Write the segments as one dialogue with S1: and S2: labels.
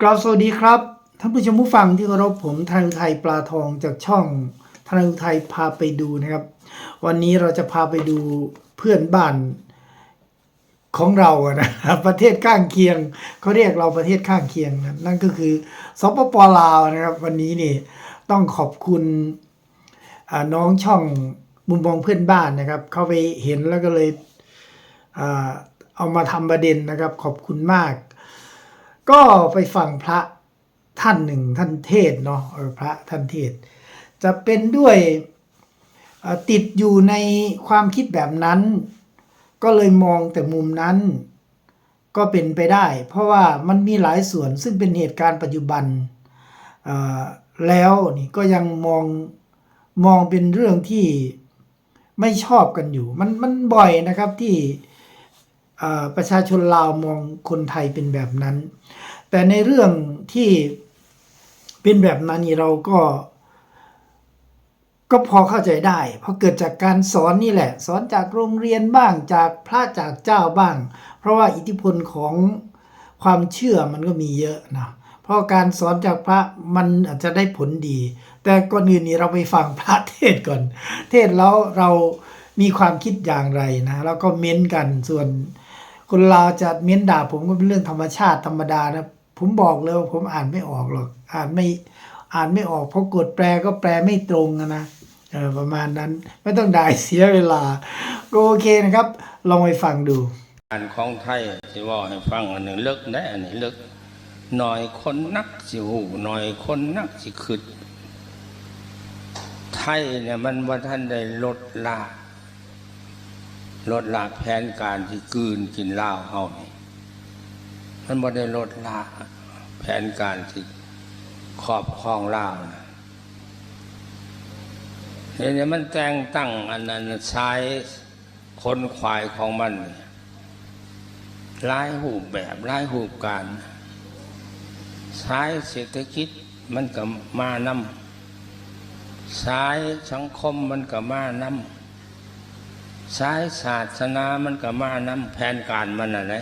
S1: กราบสวัสดีครับท่านผู้ชมผู้ฟังที่เคารพผมธนาอุทัยปลาทองจากช่องธนาอุทัยพาไปดูนะครับ วันนี้เราจะพาไปดูเพื่อนบ้านของเราอะนะครับประเทศข้างเคียงเขาเรียกเราประเทศข้างเคียงนะนั่นก็คือสปปลาวนะครับ วันนี้นี่ต้องขอบคุณน้องช่องมุมมองเพื่อนบ้านนะครับ เข้าไปเห็นแล้วก็เลยเอามาทำประเด็นนะครับ ขอบคุณมาก ก็ไปฟังพระท่านหนึ่งท่านเทศเนาะเออพระท่านเทศ จะเป็นด้วยติดอยู่ในความคิดแบบนั้น ก็เลยมองแต่มุมนั้น ก็เป็นไปได้ เพราะว่ามันมีหลายส่วนซึ่งเป็นเหตุการณ์ปัจจุบันแล้วนี่ก็ยังมองมองเป็นเรื่องที่ไม่ชอบกันอยู่ มันมันบ่อยนะครับที่ ประชาชนลาวมองคนไทยเป็นแบบนั้น แต่ในเรื่องที่เป็นแบบนั้นนี่เราก็ก็พอเข้าใจได้ เพราะเกิดจากการสอนนี่แหละ สอนจากโรงเรียนบ้างจากพระจากเจ้าบ้าง เพราะว่าอิทธิพลของความเชื่อมันก็มีเยอะนะเพราะการสอนจากพระมันอาจจะได้ผลดี แต่ก่อนอื่นนี่เราไปฟังพระเทศก่อน เทศแล้วเรามีความคิดอย่างไรนะ แล้วก็เม้นกันส่วน คนเราจะเม้นด่าผมก็เป็นเรื่องธรรมชาติธรรมดานะผมบอกเลยว่าผมอ่านไม่ออกหรอก อ่านไม่อ่านไม่ออกเพราะกดแปลก็แปลไม่ตรงนะออประมาณนั้นไม่ต้องด่าเสียเวลา ก็โอเคนะครับ ลองไปฟังดู
S2: การของไทยสิเว่าให้ฟังอันหนึ่งเลิกได้อันนี้เลิกหน่อยคนนักสิหูหน่อยคนนักสิขึ้นไทยเนี่ยมันว่าท่านได้ลดละ ลดละแผนการที่กืนกินเหล้าเฮานี่มันบ่ได้ลดละแผนการที่ครอบครองเหล้านะเนี่ยเนี่ยมันแต่งตั้งอันนั้นใช้คนควายของมันเนี่ยหูปแบบหลายรูปการสายเศรษฐกิจมันก็มานำสายสังคมมันก็มานำ สายศาสนามันก็มานำแผนการมันอะไร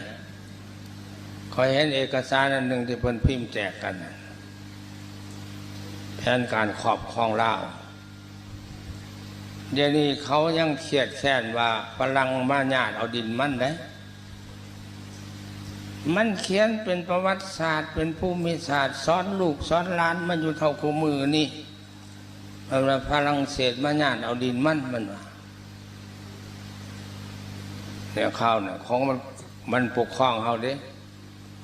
S2: คอยเห็นเอกสารอันหนึ่งที่เพิ่นพิมพ์แจกกัน แผนการครอบครองเล่าวเดี๋ยวนี้เขายังเครียดแค้นว่าพลังมาญาติเอาดินมันได้ มันเขียนเป็นประวัติศาสตร์ เป็นภูมิศาสตร์สอนลูกสอนหลานมันอยู่เท่าคู่มือนี่เอาละฝรั่งเศสมาญาติเอาดินมันมันว่า เนี่ข้าวเนี่ยของมันมันปกครองเขาเด้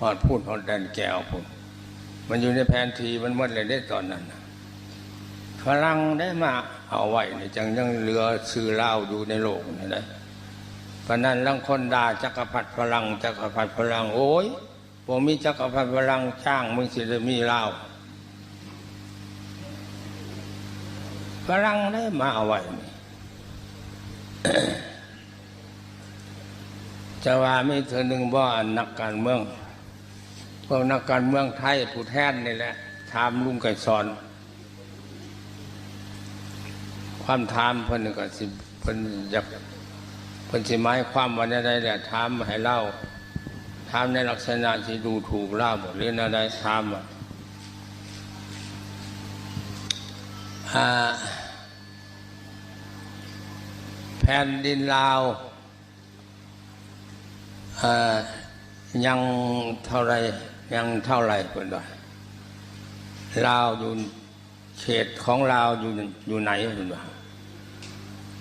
S2: หอดพูดหอดแดนแก้วผมมันอยู่ในแผนทีมันมดเลยได้ตอนนั้นฝรั่งได้มาเอาไว้เนี่ยจังยังเหลือซื้อเหล้าอยู่ในโลกนี่นะเพราะนั้นลังคนด่าจักรพรรดิพลังจักรพรรดิพลังโอ้ยผมมีจักรพรรดิพลังจ้างมึงสิได้มีเหล่าพลังได้มาเอาไว้นี่ จะว่าไม่เธอหนึ่งว่านักการเมืองพวกนักการเมืองไทยผู้แทนนี่แหละถามลุงไก่สอน ความถามเพิ่นก็สิเพิ่นอยากเพิ่นสิหมายความว่าได้แหละถามให้เล่าถามในลักษณะที่ดูถูกเล่าหมดหรืออะไรถามอะแผ่นดินลาว ยังเท่าไรยังเท่าไรเพิ่นว่าลาวอยู่เขตของลาวอยู่อยู่ไหนเพิ่นว่า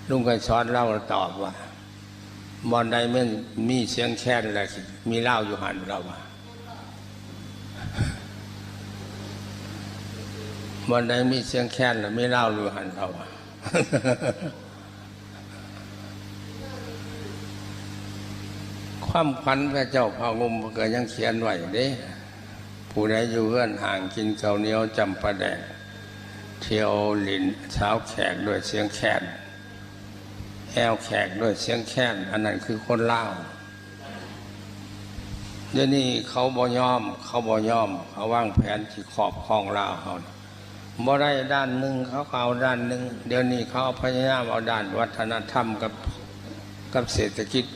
S2: ลุงก็สอนเล่าตอบว่าบอนใดมันมีเสียงแค้นอะไรสิมีเล่าอยู่หันเราว่าบอนใดมีเสียงแค้นแล้วไม่เล่าอยู่หันเราว่า ความพันพระเจ้าพางมก็ยังเขียนไว้เด้ ผู้ใดอยู่เพื่อนห่างกินเกาเหนียวจำประแดกเที่ยวลินเช้าแขกด้วยเสียงแค้นแอวแขกด้วยเสียงแค้นอันนั้นคือคนเล่าเดี๋ยวนี้เขาบ่ยอม เขาบ่ยอม เขาวางแผนที่ขอบครองเล่าเขาบ่ได้ด้านหนึ่งเขาเอาด้านหนึ่งเดี๋ยวนี้เขาพยายามเอาด้านวัฒนธรรมกับกับเศรษฐกิจ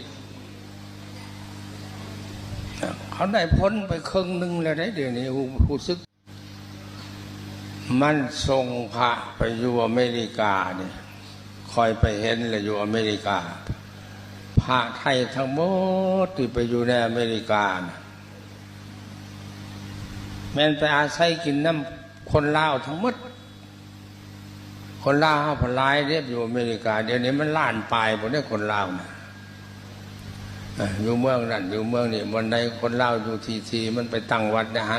S2: เขาได้พ้นไปครึ่งหนึ่งแล้วได้เดี๋ยวนี้รู้สึก มันส่งพระไปอยู่อเมริกาเนี่ยคอยไปเห็นเลยอยู่อเมริกา พระไทยทั้งหมดที่ไปอยู่ในอเมริกานะแม่นไปอาศัยกินน้ำคนลาวทั้งหมด คนลาวห้าพันลายเรียบอยู่อเมริกา เดี๋ยวนี้มันล้านปลายหมดได้คนลาวนะ อยู่เมืองนั่นอยู่เมืองนี่วันใดคนเล่าอยู่ทีทีมันไปตั้งวัดนะฮะ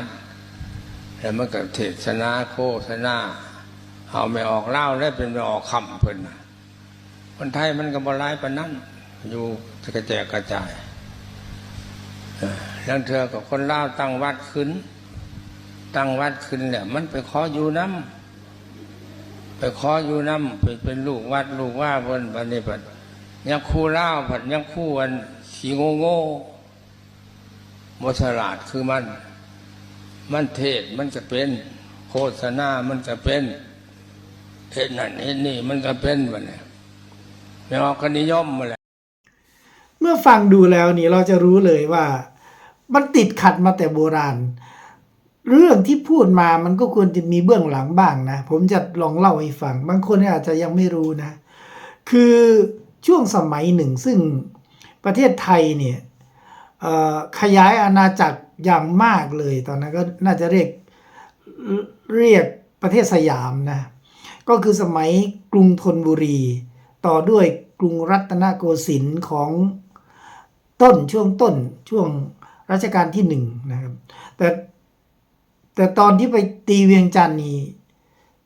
S2: แล้วมันก็เทศนาโฆษณาเอาไม่ออกเล่าแล้วเป็นไม่ออกคำเพิ่นน่ะคนไทยมันก็บร้ายปานนั้นอยู่กระแจกกระจายแล้วเธอกับคนเล่าตั้งวัดขึ้น ตั้งวัดขึ้นแหละมันไปขออยู่น้ำไปขออยู่น้ำไปเป็นลูกวัดลูกว่าบนบันนี้ปัดยังคู่เล่าผัดยังคู่อัน ขี้โง่โง่โมฉลาดคือมัน มันเทศมันจะเป็น โฆษณา มันจะเป็นเห็นนั่นเห็นนี่มันก็เป็นมันเนี่ยไม่ออกก็นิยมมาแหละ
S1: เมื่อฟังดูแล้วนี่เราจะรู้เลยว่า มันติดขัดมาแต่โบราณ เรื่องที่พูดมามันก็ควรจะมีเบื้องหลังบ้างนะ ผมจะลองเล่าให้ฟัง บางคนอาจจะยังไม่รู้นะ คือช่วงสมัยหนึ่งซึ่ง ประเทศไทยเนี่ยขยายอาณาจักรอย่างมากเลย ตอนนั้นก็น่าจะเรียกเรียกประเทศสยามนะ ก็คือสมัยกรุงธนบุรี ต่อด้วยกรุงรัตนโกสินทร์ของต้นช่วงต้นช่วงรัชกาลที่หนึ่งนะครับ แต่แต่ตอนที่ไปตีเวียงจันทร์นี่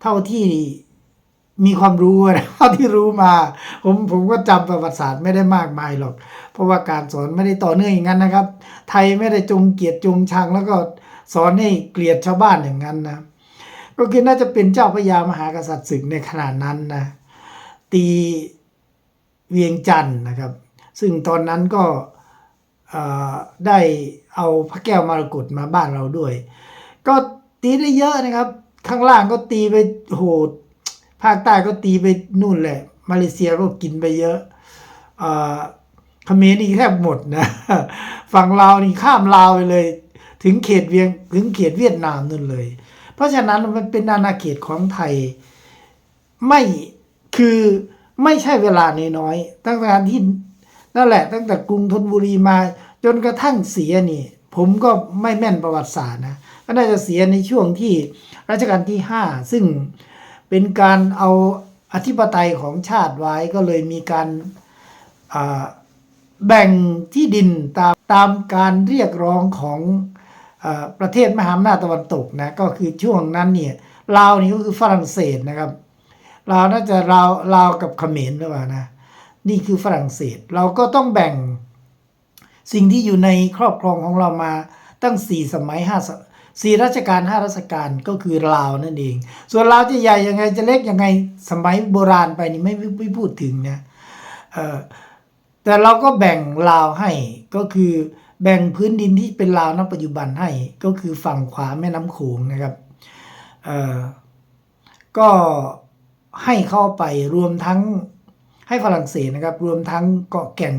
S1: เท่าที่ มีความรู้นะเท่าที่รู้มา ผมผมก็จำประวัติศาสตร์ไม่ได้มากมายหรอก เพราะว่าการสอนไม่ได้ต่อเนื่องอย่างนั้นนะครับ ไทยไม่ได้จงเกียดจงชัง แล้วก็สอนให้เกลียดชาวบ้านอย่างนั้นนะก็คือน่าจะเป็นเจ้าพระยามหากษัตริย์ศึกในขนาดนั้นนะตีเวียงจันทร์นะครับ ซึ่งตอนนั้นก็ได้เอาพระแก้วมรกตมาบ้านเราด้วย ก็ตีได้เยอะนะครับ ข้างล่างก็ตีไปโหด ภาคใต้ก็ตีไปนู่นแหละ มาเลเซียก็กินไปเยอะเออขมรนี่แทบหมดนะ ฝั่งลาวนี่ข้ามลาวไปเลย ถึงเขตเวียงถึงเขตเวียดนามนู่นเลย เพราะฉะนั้นมันเป็นอาณาเขตของไทย ไม่คือไม่ใช่เวลาน้อยๆตั้งแต่ที่นั่นแหละ ตั้งแต่กรุงธนบุรีมา จนกระทั่งเสียนี่ ผมก็ไม่แม่นประวัติศาสตร์นะ ก็น่าจะเสียในช่วงที่รัชกาลที่ห้าซึ่ง เป็นการเอาอธิปไตยของชาติไว้ก็เลยมีการแบ่งที่ดินตามตามการเรียกร้องของอประเทศมหาอำนาจตะวันตกนะก็คือช่วงนั้นเนี่ยลาวนี่ก็คือฝรั่งเศสนะครับลาวน่าจะลาวลาวกับเขมรหรือเปล่านะนี่คือฝรั่งเศสเราก็ต้องแบ่งสิ่งที่อยู่ในครอบครองของเรามาตั้งสี่สมัยห้าส สี่รัชกาลห้ารัชกาลก็คือลาวนั่นเอง ส่วนลาวจะใหญ่ยังไงจะเล็กยังไงสมัยโบราณไปนี่ไม่ไม่พูดถึงนะแต่เราก็แบ่งลาวให้ก็คือแบ่งพื้นดินที่เป็นลาวณปัจจุบันให้ก็คือฝั่งขวาแม่น้ำโขงนะครับก็ให้เข้าไปรวมทั้งให้ฝรั่งเศสนะครับ รวมทั้งเกาะแก่ง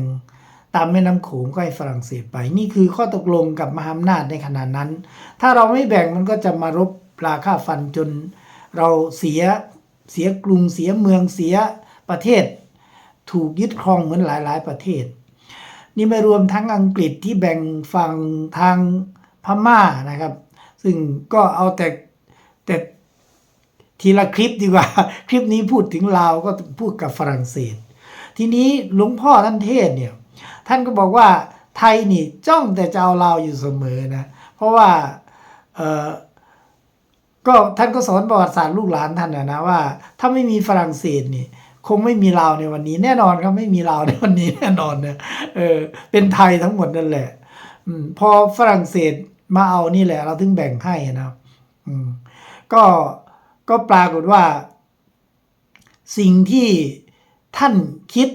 S1: ตามแม่น้ำโขงก็ให้ฝรั่งเศสไป นี่คือข้อตกลงกับมหาอำนาจในขณะนั้น ถ้าเราไม่แบ่งมันก็จะมารบปลาค่าฟันจนเราเสียเสียกรุงเสียเมืองเสียประเทศ ถูกยึดครองเหมือนหลาย ๆ ประเทศ นี่ไม่รวมทั้งอังกฤษที่แบ่งฝั่งทางพม่านะครับ ซึ่งก็เอาแต่แต่ทีละคลิปดีกว่า คลิปนี้พูดถึงลาวก็พูดกับฝรั่งเศส ทีนี้หลวงพ่อท่านเทศเนี่ย ท่านก็บอกว่าไทยนี่จ้องแต่จะเอาลาวอยู่เสมอนะ เพราะว่าเออก็ท่านก็สอนประวัติศาสตร์ลูกหลานท่านนะนะว่า ถ้าไม่มีฝรั่งเศสนี่ คงไม่มีลาวในวันนี้ แน่นอนครับไม่มีลาวในวันนี้แน่นอนเนี่ยเออเป็นไทยทั้งหมดนั่นแหละอืมพอฝรั่งเศสมาเอานี่แหละ เราถึงแบ่งให้นะครับอืมก็ก็ปรากฏว่า สิ่งที่ท่านคิด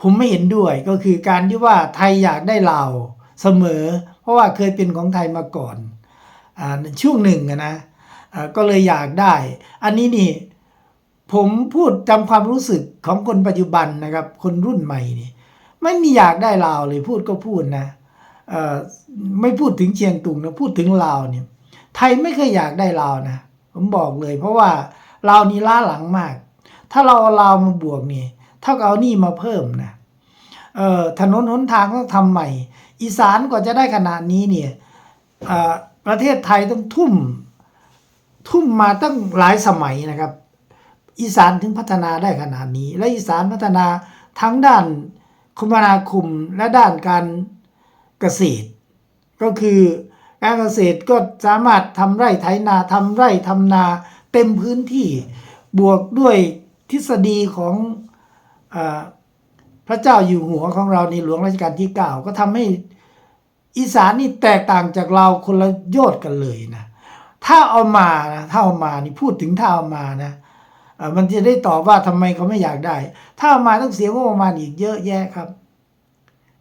S1: ผมไม่เห็นด้วยก็คือการที่ว่าไทยอยากได้ลาวเสมอ เพราะว่าเคยเป็นของไทยมาก่อนอช่วงหนึ่งอะนะก็เลยอยากได้ อันนี้นี่ผมพูดจำความรู้สึกของคนปัจจุบันนะครับ คนรุ่นใหม่นี่ไม่มีอยากได้ลาวเลยพูดก็พูดนะเอ่อไม่พูดถึงเชียงตุงนะพูดถึงลาวเนี่ย ไทยไม่เคยอยากได้ลาวนะผมบอกเลย เพราะว่าลาวนี่ล้าหลังมาก ถ้าเราเอาลาวมาบวกนี่ เท่ากับเอานี่มาเพิ่มนะเอ่อถนนหนทางต้องทำใหม่ อีสานกว่าจะได้ขนาดนี้เนี่ยเอ่อประเทศไทยต้องทุ่ม ทุ่มมาตั้งหลายสมัยนะครับ อีสานถึงพัฒนาได้ขนาดนี้ และอีสานพัฒนาทั้งด้านคมนาคมและด้านการเกษตร ก็คือการเกษตรก็สามารถทำไร่ไถนาทำไร่ทำนาเต็มพื้นที่บวกด้วยทฤษฎีของ พระเจ้าอยู่หัวของเราในหลวงรัชกาลที่9ก็ทำให้อีสานนี่แตกต่างจากเราคนละโยชน์กันเลยนะถ้าเอามานะถ้าเอามานี่พูดถึงถ้าเอามานะมันจะได้ตอบว่าทำไมเขาไม่อยากได้ ถ้าเอามาต้องเสียงบประมาณอีกเยอะแยะครับ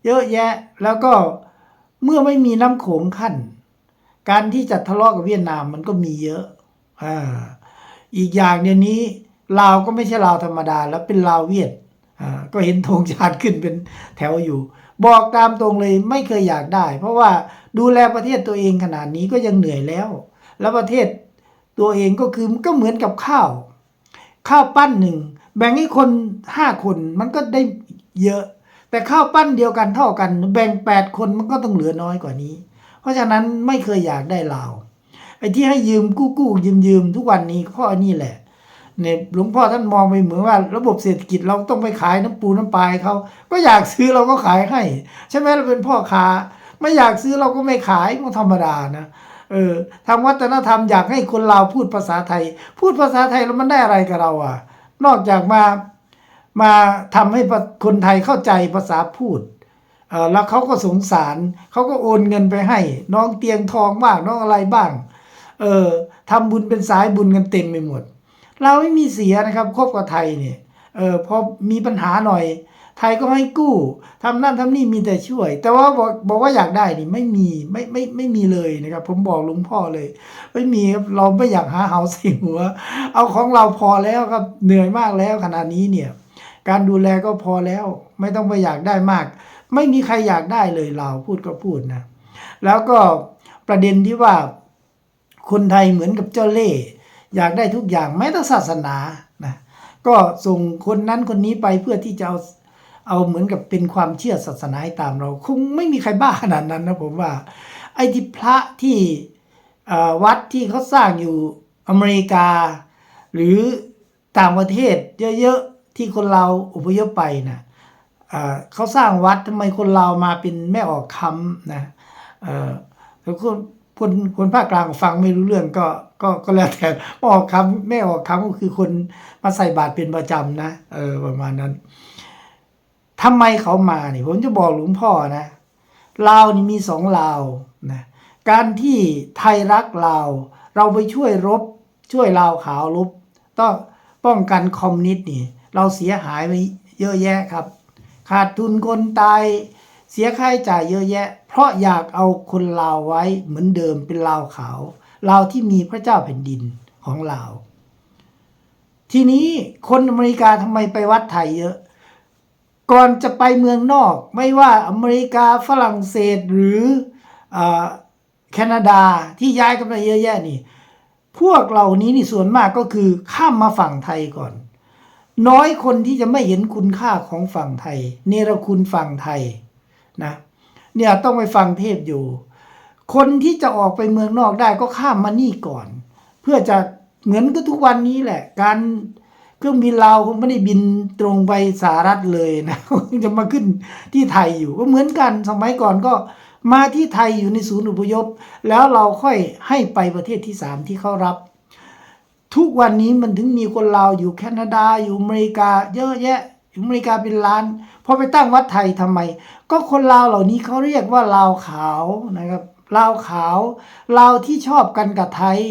S1: เยอะแยะแล้วก็เมื่อไม่มีน้ำโขงขั้น การที่จะทะเลาะกับเวียดนามมันก็มีเยอะอ่าอีกอย่างเดี๋ยวนี้ลาวก็ไม่ใช่ลาวธรรมดาแล้วเป็นลาวเวียด ก็เห็นธงชาติขึ้นเป็นแถวอยู่ บอกตามตรงเลยไม่เคยอยากได้ เพราะว่าดูแลประเทศตัวเองขนาดนี้ก็ยังเหนื่อยแล้ว แล้วประเทศตัวเองก็คือก็เหมือนกับข้าว ข้าวปั้นหนึ่งแบ่งให้คนห้าคนมันก็ได้เยอะ แต่ข้าวปั้นเดียวกันเท่ากัน แบ่งแปดคนมันก็ต้องเหลือน้อยกว่านี้ เพราะฉะนั้นไม่เคยอยากได้ลาวไอ้ที่ให้ยืมกู้กู้ยืมยืมทุกวันนี้พ่อนี่แหละ เนี่ยหลวงพ่อท่านมองไปเหมือนว่า ระบบเศรษฐกิจเราต้องไปขายน้ำปูน้ำปลายเขาก็อยากซื้อเราก็ขายให้ ใช่ไหมเราเป็นพ่อค้า ไม่อยากซื้อเราก็ไม่ขายมันธรรมดานะเออทางวัฒนธรรมอยากให้คนลาวพูดภาษาไทย พูดภาษาไทยแล้วมันได้อะไรกับเราอะ นอกจากมามาทำให้คนไทยเข้าใจภาษาพูดเออแล้วเขาก็สงสารเขาก็โอนเงินไปให้ น้องเตียงทองบ้างน้องอะไรบ้าง เออทำบุญเป็นสายบุญกันเต็มไปหมด เราไม่มีเสียนะครับคบกับไทยเนี่ยเออพอมีปัญหาหน่อย ไทยก็ให้กู้ทำนั่นทำนี่มีแต่ช่วย แต่ว่าบอกบอกว่าอยากได้นี่ไม่มีไม่ไม่ไม่มีเลยนะครับ ผมบอกลุงพ่อเลย ไม่มีครับเราไม่อยากหาเหาใส่หัว เอาของเราพอแล้วครับเหนื่อยมากแล้วขนาดนี้เนี่ย การดูแลก็พอแล้ว ไม่ต้องไปอยากได้มาก ไม่มีใครอยากได้เลยเราพูดก็พูดนะแล้วก็ประเด็นที่ว่าคนไทยเหมือนกับเจ้าเล่ห์ อยากได้ทุกอย่างแม้แต่ศาสนานะก็ส่งคนนั้นคนนี้ไปเพื่อที่จะเอาเอาเหมือนกับเป็นความเชื่อศาสนาให้ตามเรา คงไม่มีใครบ้าขนาดนั้นนะผมว่า ไอ้ที่พระที่วัดที่เขาสร้างอยู่อเมริกา หรือต่างประเทศเยอะๆ ที่คนเราอพยพไปนะเอ่อเขาสร้างวัดทำไมคนเรามาเป็นแม่ออกคำนะเออแล้วคน คนคนภาคกลางฟังไม่รู้เรื่องก็ก็ก็แล้วแต่ออกคำแม่ออกคำก็คือคนมาใส่บาตรเป็นประจำนะเออประมาณนั้นทำไมเขามาเนี่ยผมจะบอกหลวงพ่อนะลาวนี่มีสองลาวนะการที่ไทยรักลาว เราไปช่วยรบ ช่วยลาวขาวรบต้องป้องกันคอมมิวนิสต์นี่ เราเสียหายไปเยอะแยะครับ ขาดทุนคนตาย เสียค่าใช้จ่ายเยอะแยะ เพราะอยากเอาคนลาวไว้เหมือนเดิมเป็นลาวขาวลาวที่มีพระเจ้าแผ่นดินของลาว ทีนี้คนอเมริกาทำไมไปวัดไทยเยอะ ก่อนจะไปเมืองนอกไม่ว่าอเมริกาฝรั่งเศสหรืออแคนาดาที่ย้ายกันไปเยอะแยะนี่พวกเหล่านี้นี่ส่วนมากก็คือข้ามมาฝั่งไทยก่อน น้อยคนที่จะไม่เห็นคุณค่าของฝั่งไทย เนรคุณฝั่งไทย นะเนี่ยต้องไปฟังเทพอยู่ คนที่จะออกไปเมืองนอกได้ก็ข้ามมานี่ก่อน เพื่อจะเหมือนกับทุกวันนี้แหละ การเครื่องบินเราคงไม่ได้บินตรงไปสหรัฐเลยนะจะมาขึ้นที่ไทยอยู่ก็เหมือนกันสมัยก่อนก็มาที่ไทยอยู่ในศูนย์อพยพ แล้วเราค่อยให้ไปประเทศที่สามที่เขารับ ทุกวันนี้มันถึงมีคนลาวอยู่แคนาดาอยู่อเมริกาเยอะแยะ อยู่อเมริกาเป็นล้านพอไปตั้งวัดไทยทำไม ก็คนลาวเหล่านี้เขาเรียกว่าลาวขาวนะครับลาวขาวลาวที่ชอบกันกับไทย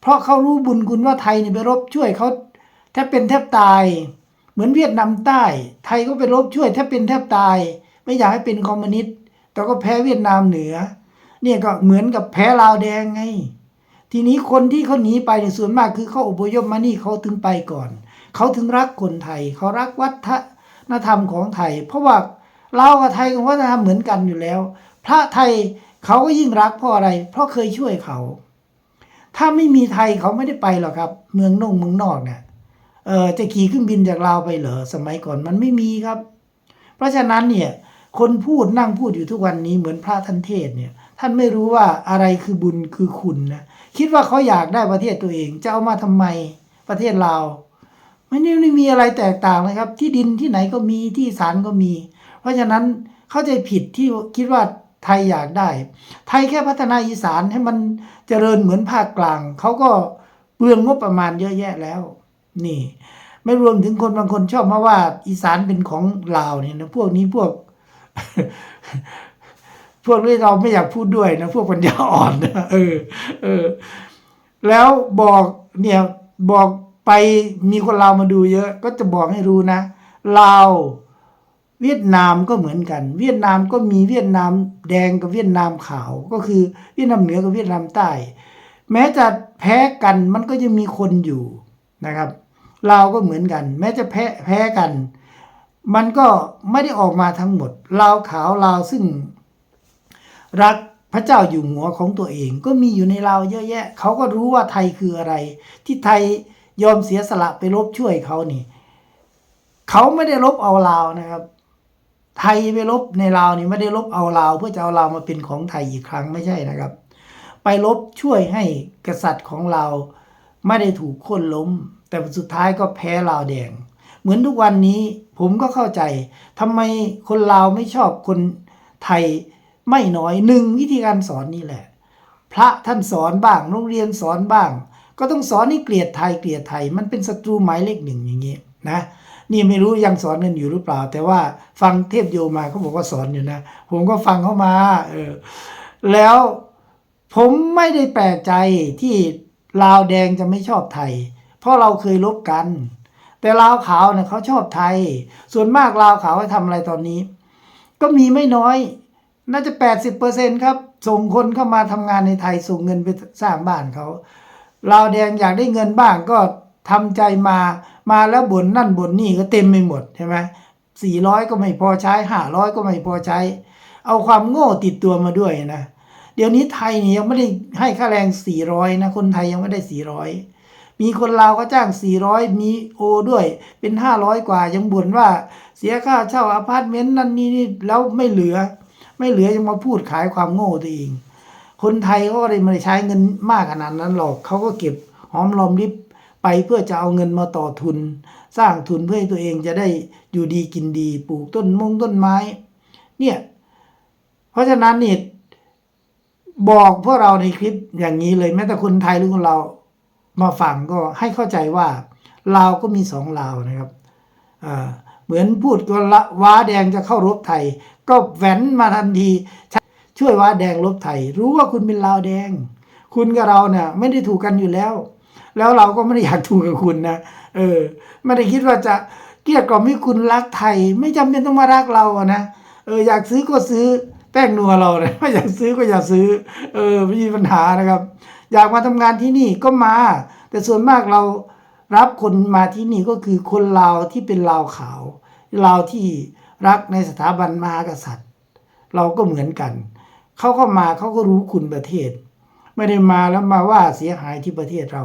S1: เพราะเขารู้บุญคุณว่าไทยเนี่ยไปรบช่วยเขาแทบเป็นแทบตาย เหมือนเวียดนามใต้ ไทยก็ไปรบช่วยแทบเป็นแทบตาย ไม่อยากให้เป็นคอมมิวนิสต์แต่ก็แพ้เวียดนามเหนือ เนี่ยก็เหมือนกับแพ้ลาวแดงไงทีนี้คนที่เขาหนีไปในส่วนมากคือเขาอพยพมานี่เขาถึงไปก่อน เขาถึงรักคนไทย เขารักวัฒนธรรมของไทย เพราะว่าลากับไทยกับวัฒนธรรมเหมือนกันอยู่แล้ว พระไทยเขาก็ยิ่งรักเพราะอะไร เพราะเคยช่วยเขา ถ้าไม่มีไทยเขาไม่ได้ไปหรอกครับ เมืองนงเมืองนอกเนี่ยเออจะขี่เครื่องบินจากลาวไปเหรอสมัยก่อนมันไม่มีครับ เพราะฉะนั้นเนี่ยคนพูดนั่งพูดอยู่ทุกวันนี้เหมือนพระท่านเทศเนี่ย ท่านไม่รู้ว่าอะไรคือบุญคือคุณนะคิดว่าเขาอยากได้ประเทศตัวเอง จะเอามาทำไมประเทศลาว ม่ได้ไม่มีอะไรแตกต่างเลยครับ ที่ดินที่ไหนก็มีที่ศาลก็มี เพราะฉะนั้นเข้าใจผิดที่คิดว่าไทยอยากได้ ไทยแค่พัฒนาอีสานให้มันเจริญเหมือนภาคกลาง เขาก็เปลืองงบประมาณเยอะแยะแล้ว นี่ ไม่รวมถึงคนบางคนชอบมาว่า อีสานเป็นของลาวเนี่ยนะพวกนี้พวก พวกนี้เราไม่อยากพูดด้วยนะพวกปัญญาอ่อนนะเออ เออ แล้วบอกเนี่ยบอก ไปมีคนลาวมาดูเยอะ ก็จะบอกให้รู้นะลาวเวียดนามก็เหมือนกัน เวียดนามก็มีเวียดนามแดงกับเวียดนามขาว ก็คือเวียดนามเหนือกับเวียดนามใต้ แม้จะแพ้กันมันก็ยังมีคนอยู่นะครับลาวก็เหมือนกัน แม้จะแพ้แพ้กัน มันก็ไม่ได้ออกมาทั้งหมดลาวขาวลาวซึ่ง รักพระเจ้าอยู่หัวของตัวเอง ก็มีอยู่ในลาวเยอะแยะ เขาก็รู้ว่าไทยคืออะไร ที่ไทย ยอมเสียสละไปรบช่วยเขานี่ เขาไม่ได้รบเอาลาวนะครับ ไทยไปรบในลาวนี่ไม่ได้รบเอาลาว เพื่อจะเอาลาวมาเป็นของไทยอีกครั้งไม่ใช่นะครับ ไปรบช่วยให้กษัตริย์ของเราไม่ได้ถูกโค่นล้ม แต่สุดท้ายก็แพ้ลาวแดง เหมือนทุกวันนี้ผมก็เข้าใจทำไมคนลาวไม่ชอบคนไทยไม่น้อยหนึ่งวิธีการสอนนี่แหละ พระท่านสอนบ้างโรงเรียนสอนบ้าง ก็ต้องสอนให้เกลียดไทยเกลียดไทย มันเป็นศัตรูหมายเลขหนึ่งอย่างนี้นะนี่ไม่รู้ยังสอนกันอยู่หรือเปล่า แต่ว่าฟังเทพโยมาเขาบอกว่าสอนอยู่นะ ผมก็ฟังเข้ามาเออแล้วผมไม่ได้แปลกใจที่ลาวแดงจะไม่ชอบไทย เพราะเราเคยลบกัน แต่ลาวขาวเนี่ยเขาชอบไทย ส่วนมากลาวขาวให้ทำอะไรตอนนี้ ก็มีไม่น้อย น่าจะ 80%ครับ ส่งคนเข้ามาทำงานในไทยส่งเงินไปสร้างบ้านเขา ลาแดงอยากได้เงินบ้างก็ทำใจมามาแล้วบ่นนั่นบ่นนี่ก็เต็มไปหมดใช่ไหมสี่ร้อยก็ไม่พอใช้ห้าร้อยก็ไม่พอใช้ เอาความโง่ติดตัวมาด้วยนะเดี๋ยวนี้ไทยนี่ยังไม่ได้ให้ค่าแรงสี่ร้อยนะคนไทยยังไม่ได้สี่ร้อยมีคนลาวก็จ้าง 400 มีโอด้วยเป็น 500 กว่ายังบ่นว่าเสียค่าเช่าอพาร์ตเมนต์นั่นนี่นี่แล้วไม่เหลือ ไม่เหลือยังมาพูดขายความโง่ตัวเอง คนไทยก็เลยไม่ได้ใช้เงินมากขนาดนั้นหรอกเขาก็เก็บหอมรอมริบไปเพื่อจะเอาเงินมาต่อทุน สร้างทุนเพื่อให้ตัวเองจะได้อยู่ดีกินดีปลูกต้นมงต้นไม้ เนี่ย เพราะฉะนั้นนี่บอกพวกเราในคลิปอย่างนี้เลยแม้แต่คนไทยหรือคนเรามาฟังก็ให้เข้าใจว่าลาวก็มีสองลาวนะครับเหมือนพูดก็ละว้าแดงจะเข้ารบไทย ก็แหวนมาทันที ช่วยว้าแดงรบไทย รู้ว่าคุณเป็นลาวแดง คุณกับเราเนี่ยไม่ได้ถูกกันอยู่แล้ว แล้วเราก็ไม่ได้อยากถูกกับคุณนะเออไม่ได้คิดว่าจะเกลียดกล่อมให้คุณรักไทย ไม่จำเป็นต้องมารักเราอะนะเอออยากซื้อก็ซื้อแป้งนัวเราเลยไม่อยากซื้อก็อย่าซื้อ เออไม่มีปัญหานะครับ อยากมาทำงานที่นี่ก็มา แต่ส่วนมากเรารับคนมาที่นี่ก็คือคนลาวที่เป็นลาวขาวลาวที่รักในสถาบันมหากษัตริย์ เราก็เหมือนกัน เขาก็มาเขาก็รู้คุณประเทศ ไม่ได้มาแล้วมาว่าเสียหายที่ประเทศเรา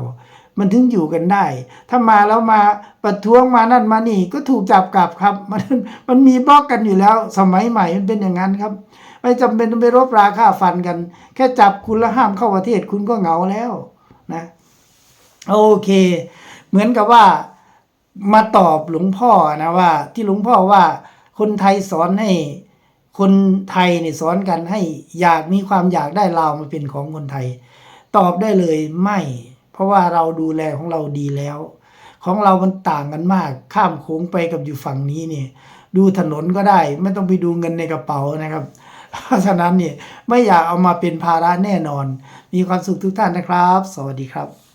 S1: มันถึงอยู่กันได้ ถ้ามาแล้วมาประท้วงมานั่นมานี่ก็ถูกจับกลับครับ มันมันมีบล็อกกันอยู่แล้ว สมัยใหม่มันเป็นอย่างนั้นครับ ไม่จำเป็นต้องไปรบราค่าฟันกัน แค่จับคุณแล้วห้ามเข้าประเทศคุณก็เหงาแล้วนะโอเค เหมือนกับว่ามาตอบหลวงพ่อนะว่า ที่หลวงพ่อว่าคนไทยสอนให้ คนไทยเนี่ยสอนกันให้อยากมีความอยากได้ลาวมาเป็นของคนไทย ตอบได้เลยไม่ เพราะว่าเราดูแลของเราดีแล้ว ของเรามันต่างกันมาก ข้ามโค้งไปกับอยู่ฝั่งนี้เนี่ยดูถนนก็ได้ ไม่ต้องไปดูเงินในกระเป๋านะครับ เพราะฉะนั้นเนี่ยไม่อยากเอามาเป็นภาระแน่นอน มีความสุขทุกท่านนะครับ สวัสดีครับ